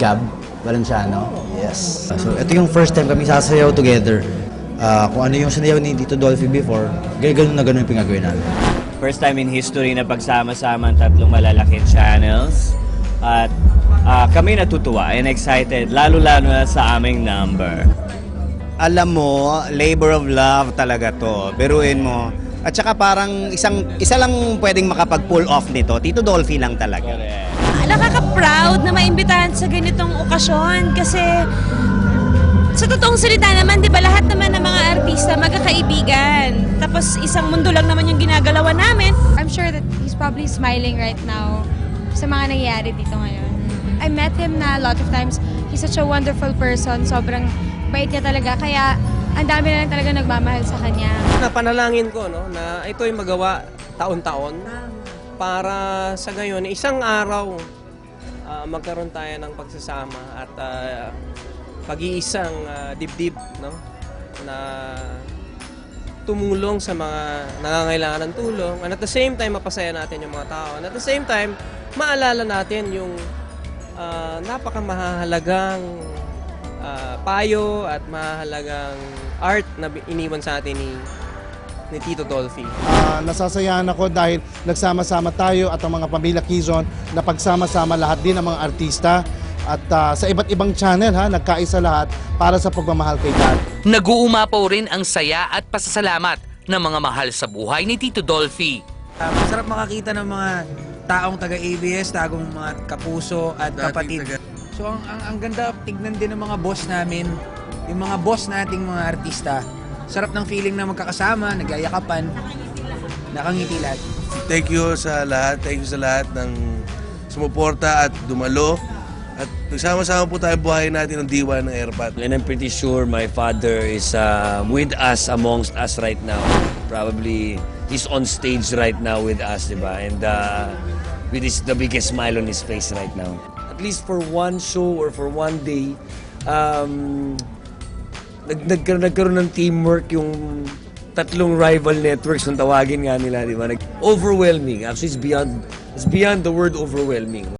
Gab Valenciano. Yes. So, ito yung first time kami sasayaw together. Ah, kung ano yung sinayaw ni Tito Dolphy before, ganun na ganun yung pinagawin namin. First time in history na pagsama-sama ang tatlong malalaking channels. At ah, kami natutuwa and excited, lalo-lalo na sa aming number. alam mo, labor of love talaga to. Biruin mo. At saka parang isang isa lang pwedeng makapag-pull off nito. Tito Dolphy lang talaga. Ah, Nakaka-proud na maimbitahan sa ganitong okasyon kasi sa totoong salita naman, di ba lahat naman ng mga artista magkakaibigan. Tapos isang mundo lang naman yung ginagalawan namin. I'm sure that he's probably smiling right now sa mga nangyayari dito ngayon. I met him na a lot of times. He's such a wonderful person. Sobrang bait niya talaga. Kaya ang dami na lang talaga nagmamahal sa kanya. Napanalangin ko no, na ito'y magawa taon-taon para sa gayon isang araw ah, magkaroon tayo ng pagsasama at ah, pag-iisang ah, dibdib no? Na tumulong sa mga nangangailangan ng tulong and at the same time mapasaya natin yung mga tao and at the same time maalala natin yung ah, napakamahalagang ah, payo at mahalagang art na iniwan sa atin ni ni Tito Dolphy. Ah, nasasayahan ako dahil nagsama-sama tayo at ang mga pamilya Quezon na pagsama-sama lahat din ng mga artista at ah, sa iba't ibang channel ha, nagkaisa lahat para sa pagmamahal kay God. Nag-uumapaw rin ang saya at pasasalamat ng mga mahal sa buhay ni Tito Dolphy. Uh, masarap makakita ng mga taong taga-ABS, tagong mga kapuso at kapatid. So ang, ang, ang ganda tignan din ng mga boss namin, yung mga boss nating mga artista. Sarap ng feeling na magkakasama, nagyayakapan, nakangiti lahat. Thank you sa lahat. Thank you sa lahat ng sumuporta at dumalo. At nagsama-sama po tayo buhayin natin ang diwa ng Airpat. And I'm pretty sure my father is uh, with us, amongst us right now. Probably he's on stage right now with us, di ba? And uh, with his, the biggest smile on his face right now. At least for one show or for one day, um, nag nagkaroon, nagkaroon ng teamwork yung tatlong rival networks kung tawagin nga nila, di ba? Nag- overwhelming. Actually, it's beyond, it's beyond the word overwhelming.